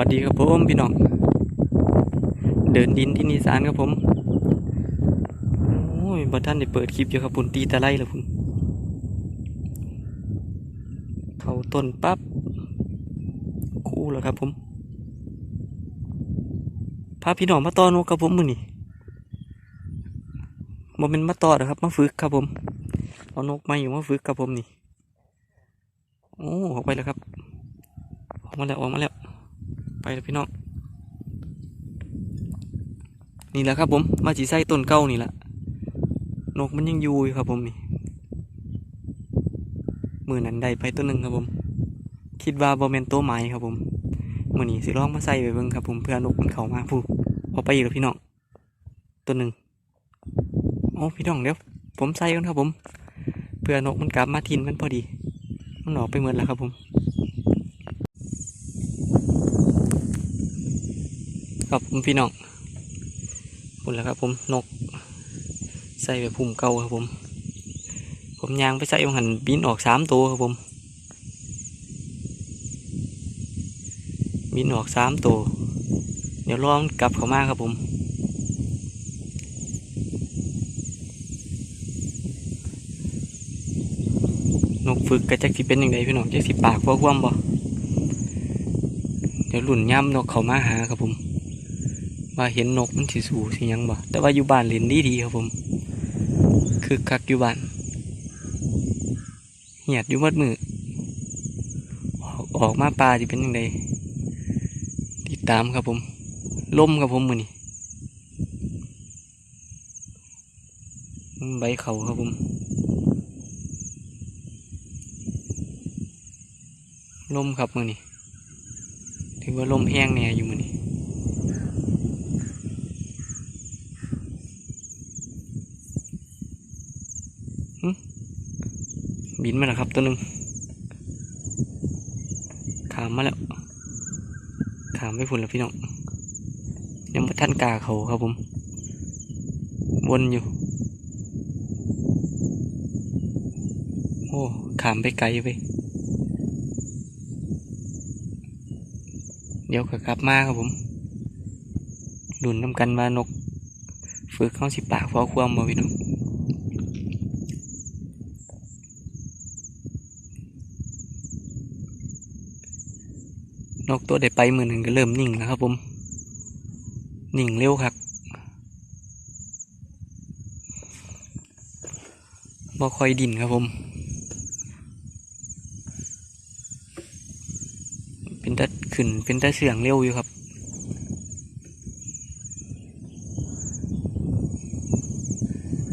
สวัสดีครับผมพี่น้อง เดินดินที่นิสานครับผม โอ้ยบัท่านได้เปิดคลิปอยู่ครับพุ่นตีตะไลแล้วพุ่นเขาต้นปั๊บคู่แล้วครับผมพาพี่น้องมาต่อนกครับผมมือนี่บ่เป็นมาต่อนะครับ มาฝึกครับผม เอานกมาอยู่มาฝึกครับผมนี่ โอ้ออกไปแล้วครับ ออกมาแล้วออกมาแล้ว ไปแล้วพี่น้องนี่แหละครับผมมาจีไส้ต้นเก้านี่แหละนกมันยังอยู่อยู่ครับผมนี่มือนั้นได้ไปตัวหนึ่งครับผม คิดว่าบอมเมนโตวไม้ครับผมมือนี้สิลองมาใส่ไปเบิ่งครับผมเพื่อนกมันเข้ามาพูเอาไปอีกแล้วพี่น้องตัวหนึ่งโอ้พี่น้องเดี๋ยวผมใส่กันครับผม เพื่อนกมันกลับมาทินมันพอดี มันออกไปเหมดแล้วครับผม ครับผมพี่น้องคุณแล้วครับผมนกใส่ไปพุ่มเก่าครับผม ผมยางไปใส่บางหันบินออกสามตัวครับผม บินออกสามตัว เดี๋ยวรอมกลับเข้ามาครับผมนกฝึกกระจักสิเป็นยังไงพี่น้องจักสิปากว่าคว่ำบ่เดี๋ยวหลุ่นย่ำนกเขามาหาครับผม ว่าเห็นนกมันสิสูสิหยังบ่แต่ว่าอยู่บ้านเล่นดีดีครับผม คือคักอยู่บ้านเหียดอยู่มัดมือออกออกมาปลาจะเป็นยังไงติดตามครับผมล่มครับผมมือนี่ใบเขาครับผมล่มครับมือนี่ถือว่าล่มแห้งแน่อยู่มือนี่ บินมาแล้วครับตัวหนึ่งขามมาแล้วขามไปฝุ่นแล้วพี่น้องยังไม่ท่านกาเขาครับผม วนอยู่ โอ้ขามไปไกลไปเดี๋ยวก็กลับมาครับผมดุนน้ำกันว่านก ฝึกเข้าสิปากฟอความบ่พี่น้อง นกตัวได้ไปมือหนึ่งก็เริ่มนิ่งแล้วครับผม นิ่งเร็วครับบ่ค่อยดินครับผม เป็นตะขึ้นเป็นตะเสียงเร็วอยู่ครับ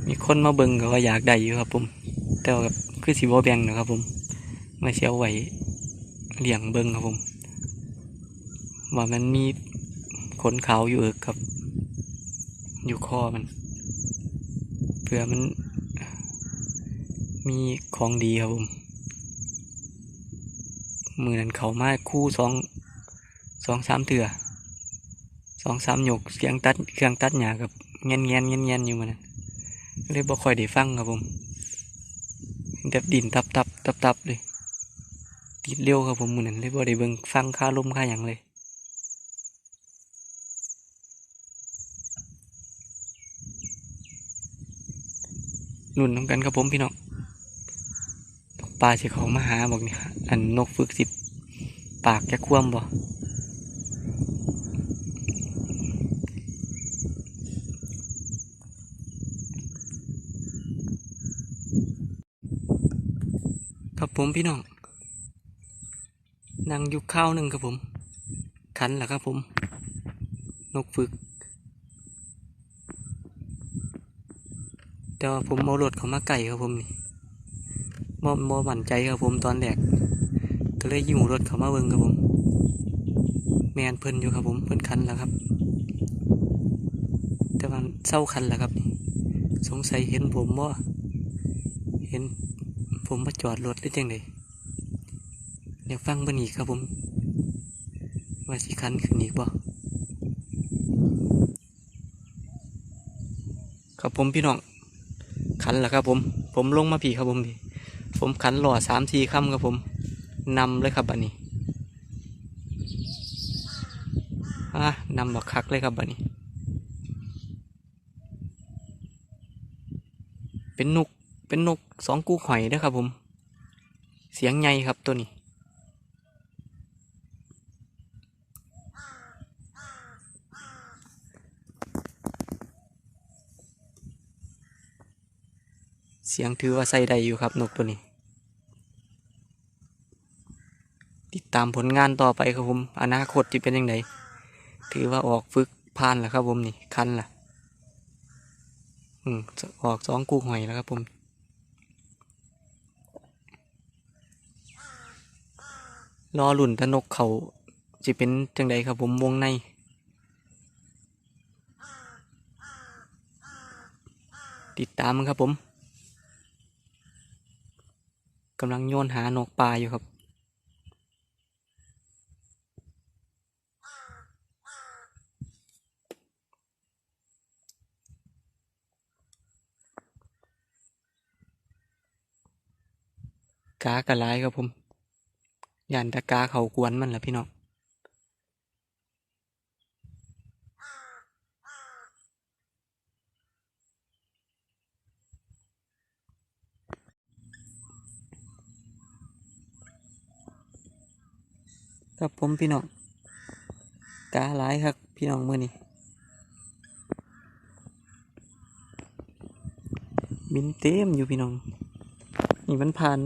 มีคนมาเบิ่งก็ว่าอยากได้อยู่ครับผม แต่ว่าคือสีบ่แบงนะครับผม มาเชียวไหว้เลี้ยงเบิ่งครับผม ว่ามันมีขนขาวอยู่เอกครับ อยู่คอมันเพื่อมัน มีของดีครับผมมือนั้นเขามาคู่สองสองสามเถื่อสองสามหยกเสียงตัดเครื่องตัดหยากับเงี้ยนเงี้ยนเงี้ยนเงี้ยนอยู่มันเลยบ่ค่อยได้ฟังครับผมแบบดินทับทับทับทับเลยติดเร็วครับผมมือนั้นเลยบ่ได้เบิ่งฟังค่าลมค่าอย่างเลย นุ่นน้ำกันครับผมพี่น้องตกปลาสิเขามาหาบอกนี่อันนกฝึกสิบปากจะคว่ำบ่ครับผมพี่น้องนั่งยู่ข้าวหนึ่งครับผม ขันแหละครับผม นกฝึก แต่ว่าผมเอารถเขามาไก่ครับผมนี่บ่บ่หวั่นใจครับผมตอนแรกก็เลยอยู่รถเขามาเบิ่งครับผม แมนเพิ่นอยู่ครับผมเพิ่นคันแล้วครับ แต่ว่าเศร้าคันแล้วครับ สงสัยเห็นผมว่าเห็นผมมาจอดรถหรือจังไดเดี๋ยวฟังเบิ่งอีกครับผมว่าสิคันขึ้นอีกบ่ครับผมพี่น้อง ขันแหละครับผม ผมลงมาผีครับผมพี่ผมขันหล่อสามทีค่ำครับผมนำเลยครับบันนี้นำบักคักเลยครับบันนี้ เป็นนกเป็นนกสองกู้หอยนะครับผม เสียงใหญ่ครับตัวนี้ สียงถือว่าใส่ได้อยู่ครับนกตัวนี้ ติดตามผลงานต่อไปครับผม อนาคตจะเป็นยังไงถือว่าออกฝึกผ่านแล้วครับผมนี่คันล่ะ อืมออกสองกูหอยแล้วครับผมรอหลุ่นตะนกเขาจะเป็นจังใดครับผมวงในติดตามมันครับผม กำลังโยนหานกปลาอยู่ครับ กากระไรครับผม ยันตะกาเขากวนมันแหละพี่น้อง ครับผมพี่น้องกาหลายครับพี่น้องมื่อนี้บินเต็มอยู่พี่น้อง นี่มันผ่าน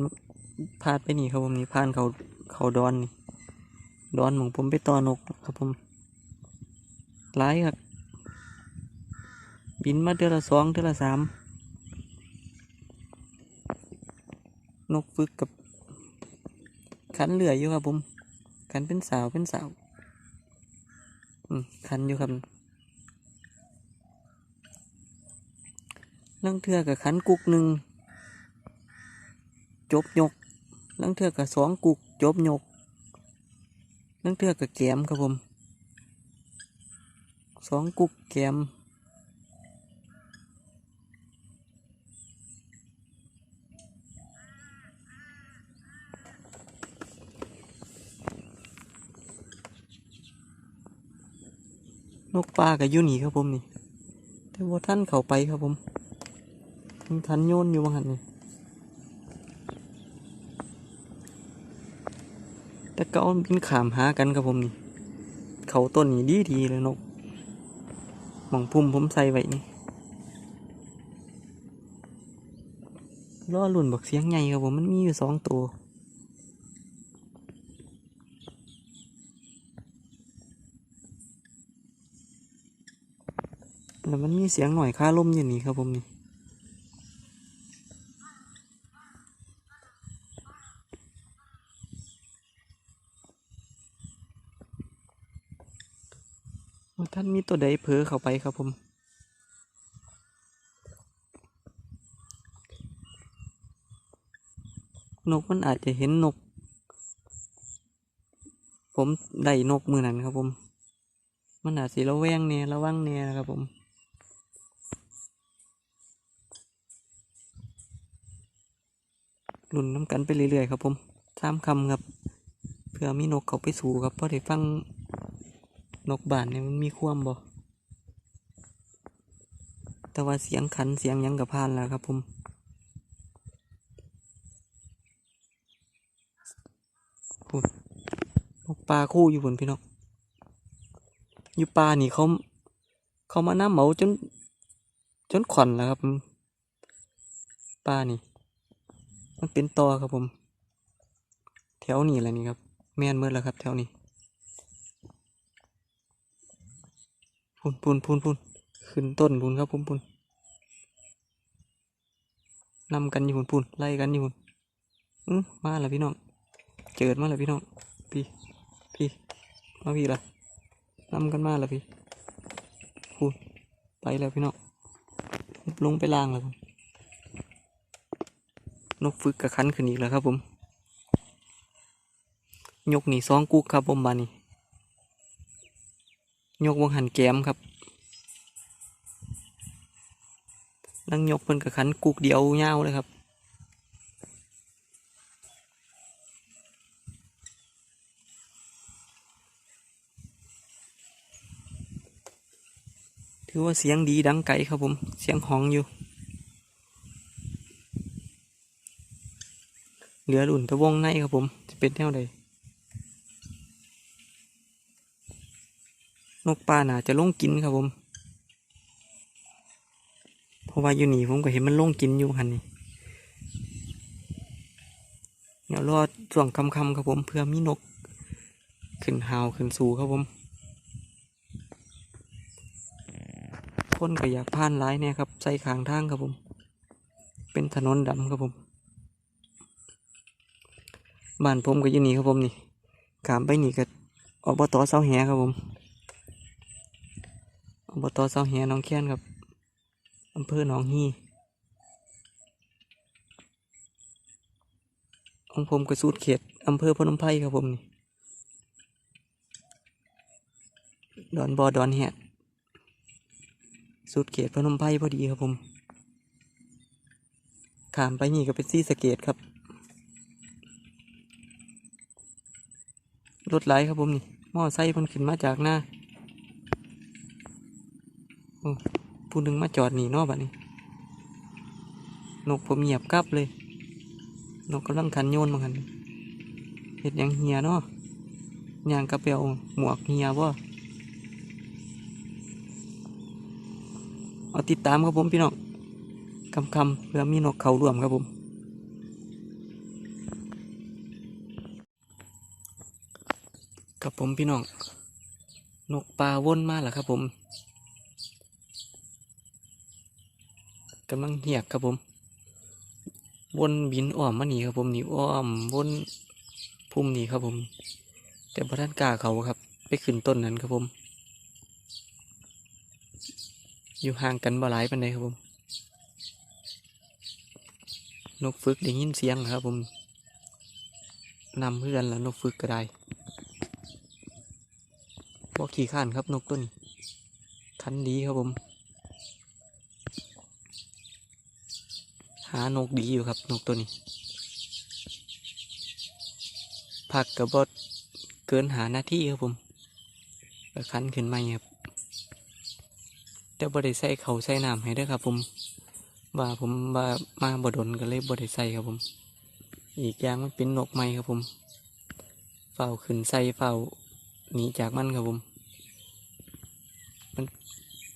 ผ่านไปนี่ครับผมนี่ผ่านเขาเขาดอนนี่ดอนของผมไปต่อนกครับผมหลายครับ บินมาเดือนละสองเดือนละสามนกฝึกกับขันเหลืออยู่ครับผม ขันเป็นสาวเป็นสาว อืมขันอยู่ครับลังเทือกับขันกุกหนึ่งจบยกลังเทือกับสองกุกจบยกลังเทือกับแกมครับผมสองกุกแกม นกปลากับยูนี่ครับผมนี่ แต่ว่าท่านเขาไปครับผมยังทันโยนอยู่บางหันนี่แต่ก็เอาบินขามหากันครับผมนี่ เขาต้นนี้ดีดีเลยนกหมองพุ่มผมใส่ไว้นี่ล่อหลุ่นบักเสียงใหญ่ครับผมมันมีอยู่สองตัว แล้วมันมีเสียงหน่อยค่าลมอยู่นี่ครับผมนี่ท่านมีตัวใดเผลอเข้าไปครับผมนกมันอาจจะเห็นนก ผมได้นกมือนั้นครับผม มันอาจสิระแวงเนี่ยระวังเนี่ยนะครับผม ลุนน้ำกันไปเรื่อยๆครับผมสามคำครับเพื่อมีนกเขาไปสู่ครับเพราะได้ฟังนกบ้านเนี่ยมันมีความบ่แต่ว่าเสียงขันเสียงยังกับพานแล้วครับผมพูดนกปลาคู่อยู่บนพี่น้องอยู่ปลานี่เขาเขามาน้ำเหมาจน จนขวัญแล้วครับปลานี่ มันเป็นตอครับผม แถวนี้แหละนี่ครับ แม่นเมื่อแล้วครับ แถวนี้พูนพูนพูนพูนขึ้นต้นพูนครับผมพูนนำกันอยู่พูนพูนไล่กันอยู่พูนอือมาแล้วพี่น้อง เจิดมาแล้วพี่น้อง พี่ พี่ มาพี่ละนำกันมาแล้วพี่พูนไปแล้วพี่น้อง ลงไปล่างแล้วผม นกฝึกกับคันขึ้นอีกแล้วครับผม ยกหนีสองกุกครับผมบานี่ยกวงหันแก้มครับลังยกเพิ่นกับขันกุกเดียวเงาเลยครับถือว่าเสียงดีดังไกลครับผม เสียงห้องอยู่ เหลือรุ่นตะวงในครับผมจะเป็นแนวใดนกป่าหนาจะลงกินครับผมเพราะว่าอยู่นี่ผมก็เห็นมันลงกินอยู่หันนี่เดี๋ยวรอช่วงคำๆครับผมเพื่อมีนก ขึ้นหาวขึ้นสูครับผมคนก็อยากผ่านหลายเนี่ยครับใส่ขางทางครับผม เป็นถนนดำครับผม บ้านผมก็อยู่นี่ครับผมนี่ขามไปนี่ก็อบตเสาแหครับผมอบตเสาแหน้องแค้นครับอำเภอหนองฮีของผมก็สูตรเขตอำเภอพนมไพรครับผมนี่ดอนบอดอนแหดสูตรเขตพนมไพรพอดีครับผมขามไปนี่ก็เป็นซี่สะเกตครับ รถไหลครับผมนี่มอไซค์มันขึ้นมาจากหน้าผู้หนึ่งมาจอดหนีนอกบัดนี้นกผมเหยียบกลับเลย นกกำลังคันโยนมาหันเห็ดยังเฮียเนาะยางกระเปียวหมวกเฮียบ่เอาติดตามครับผมพี่น้องคำคำเพื่อมีนกเขาร่วมครับผม ครับผมพี่น้อง นกปลาว่นมาแล้วครับผมกำลังเหียกครับผม วนบินอ้อมมาหนีครับผมหนีอ้อมวนพุ่มหนีครับผม แต่พระท่านก้าเขาครับ ไปขึ้นต้นนั้นครับผม อยู่ห่างกันบ่หลายปานใดครับผม นกฝึกได้ยินเสียงครับผมนำเพื่อนแล้วนกฝึกก็ได้ บ่ขี่ข้านครับนกต้นคันดีครับผม หานกดีอยู่ครับนกตัวนี้ ผักกับบดเกินหาหน้าที่ครับผมคันขึ้นมาครับแต่บ่ได้ใส่เขาใส่น้ำให้ด้วยครับ ผมว่าผมว่ามาบ่ดนก็เลยบ่ได้ใส่ครับผม อีกอย่างมันเป็นนกใหม่ครับผม เฝ้าขึ้นใส่เฝ้าหนีจากมันครับผม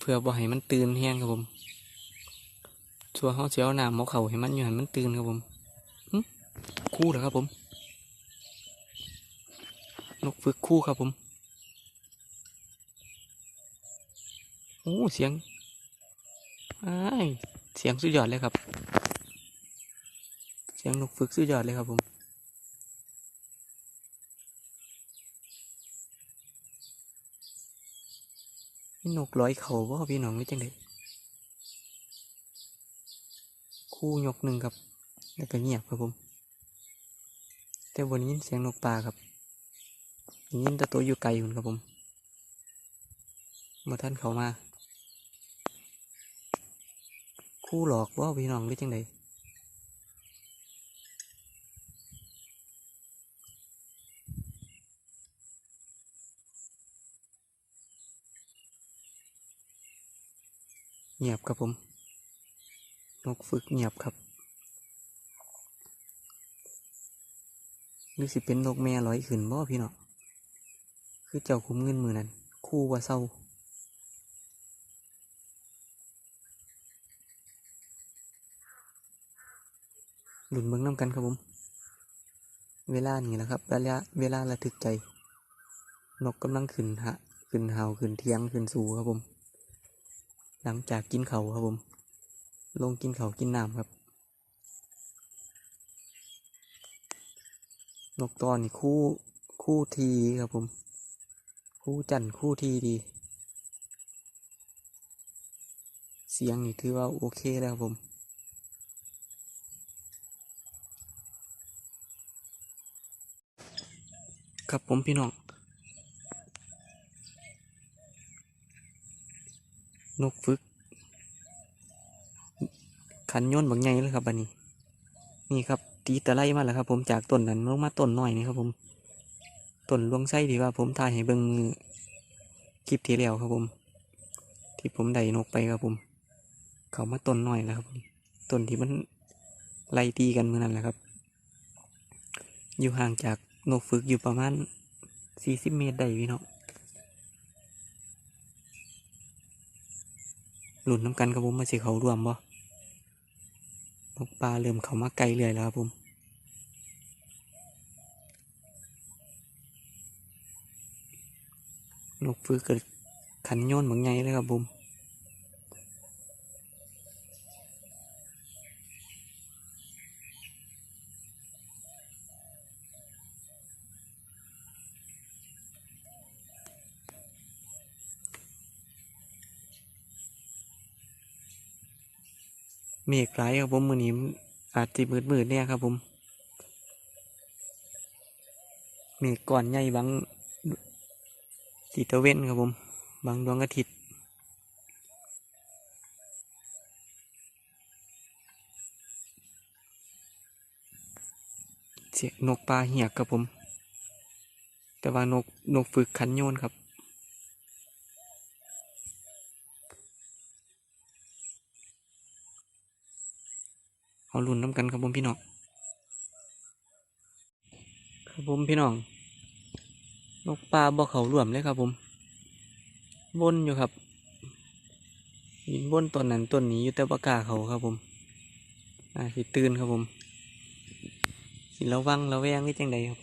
พื่อบ่ให้มันตื่นแห้งครับผมชัวเขาเสียวหน้ำหมอเขาให้มันอยู่ให้มันตื่นครับผมคู่เหรอครับผม นกฝึกคู่ครับผมโอ้เสียงไอ้เสียงสุดยอดเลยครับ เสียงนกฝึกสุดยอดเลยครับผม นี่นกร้อยเขาว่าพี่น้องนี่จังไดคู่ยกหนึ่งครับแล้วก็เงียบครับผม แต่วันนี้ยินเสียงนกปลาครับยินแต่ตัวอยู่ไกลหุ่ครับผมมาท่านเขามา คู่หลอกว่าพี่น้องนี่จังได เงียบครับผม นกฝึกเงียบครับหรือสิเป็นนกแม่ร้อยขึ้นบ่พี่น้องคือเจ้าคุ้มเงินมือนั้น คู่ว่าเศร้าหลุนเบิ่งน้ำกันครับผม เวลานี่แหละครับระยะเวลาระทึกใจ นกกำลังขึ้นหะขึ้นเห่าขึ้นเทียงขึ้นสูครับผม หลังจากกินเขาครับผม ลงกินเขากินน้ำครับ นกตอนนี่คู่คู่ทีครับผม คู่จันทร์คู่ทีดี เสียงนี่ถือว่าโอเคแล้วครับผมครับผมพี่น้อง นกฝึก ขันโยนบางไงเลยครับอันนี้ นี่ครับ ตีตะไลมาแล้วครับ ผมจากต้นนั้นลงมาต้นหน่อยนี่ครับ ผมต้นลวงไส้ที่ว่า ผมถ่ายให้เบิ่งคลิปที่แล้วครับผม ที่ผมได้นกไปครับผม เขามาต้นหน่อยแล้วครับผมต้นที่มันไล่ตีกันเมื่อนั้นแหละครับ อยู่ห่างจากนกฝึกอยู่ประมาณสี่สิบเมตรได้พี่น้อง หลุนน้ำกันครับผมมาสิเขารวมบ่นกปลาเริ่มเขามาไกลเรื่อยแล้วครับผมนกฟื้นเกิดขันโยนบางไงเลยครับผม เมฆหลายครับผมมือนี้มันอาจจะมืดมืดๆเนี่ยครับผมเมฆก่อนใหญ่บางสีตะเว้นครับผมบางดวงอาทิตย์เสียงนกปลาเหียกครับผม แต่ว่านกนกฝึกขันโยนครับ เอาลุ่นน้ำกันครับผมพี่น้องครับผมพี่น้องนกปลาบ่เขาร่วมเลยครับผมวนอยู่ครับยินวนต้นนั้นต้นนี้อยู่แต่ปากาเขาครับผมอ่าสิตื่นครับผม สิระวังระแวงนี่จังใดครับ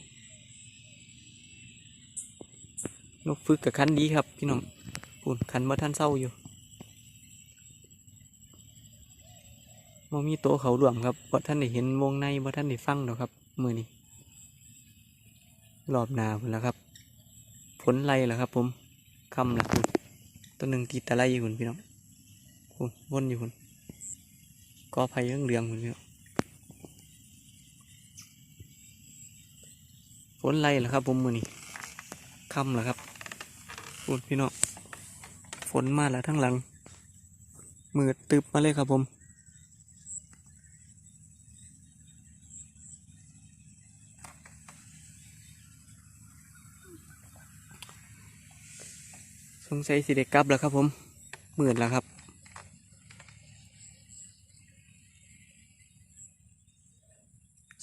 นกฝึกกับคันดีครับ พี่น้องปุ่นคันบ่ท่านเศร้าอยู่ บ่มีโตเขารวมครับบ่ท่านได้เห็นวงในบ่ท่านได้ฟังดอกครับ มือนี้รอบนาพุ่นแล้วครับ ผลไรแล้วครับ ผมคำละคุณตัวหนึ่งตีตะไลอยู่คุณพี่น้องคุณวนอยู่คุณกอไผ่เรื่องเรืองคุณพี่น้องผลไรแล้วครับ ผมมือนี้คำแล้วครับคุณพี่น้องฝนมาแล้วทั้งหลังมืดตึบมาเลยครับผม งสัยสิเด็กกลับแล้วครับผมหมื่นแล้วครับ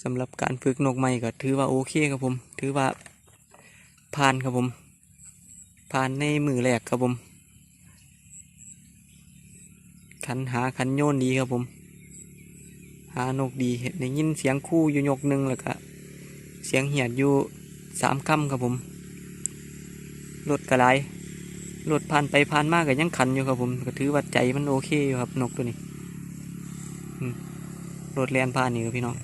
สำหรับการฝึกนกใหม่ก็ถือว่าโอเคครับผม ถือว่าผ่านครับผม ผ่านในมือแรกครับผม ขันหาขันโยนดีครับผม หานกดีเห็นได้ยินเสียงคู่อยู่ยกหนึ่งแล้วก็เสียงเหียดอยู่สามคำครับผมรถกระไร รถผ่านไปผ่านมากก็ยังขันอยู่ครับผมก็ถือว่าใจมันโอเคอยู่ครับนกตัวนี้อืมรถแลนผ่านนี่ครับพี่น้อง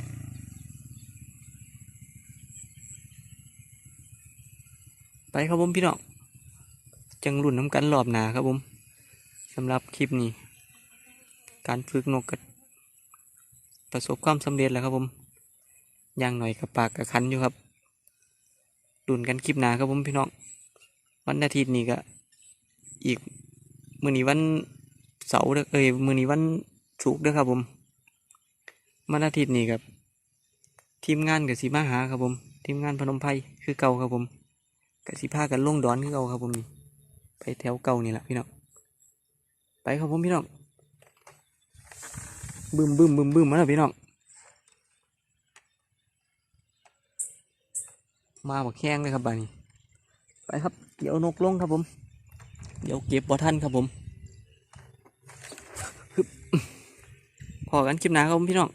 ไปครับผมพี่น้องจังรุ่นน้ำกันรอบหนาครับผมสำหรับคลิปนี้ การฝึกนกก็ประสบความสำเร็จแล้วครับผมอย่างหน่อยกับปากกับคันอยู่ครับดุนกันคลิปหนาครับผมพี่น้องวันอาทิตย์นี้ก็ อีกมือนี้วันเสาร์เอ้ยมือนี้วันศุกร์เด้อครับผมวันอาทิตย์นี้ครับ ทีมงานกับสีมาหาครับผม ทีมงานพนมไพรคือเก่าครับผมกับสีผ้ากันล่งดอนคือเก่าครับผมนี่ไปแถวเก่านี่แหละพี่น้องไปครับผมพี่น้องบึมบึมบึมบึมมาแล้วพี่น้องมาบักแข้งเลยครับบานี้ ไปครับ เดี๋ยวนกลงครับผม เดี๋ยวเก็บบ่ท่านครับผมพอกันคลิปหน้าครับผมพี่น้อง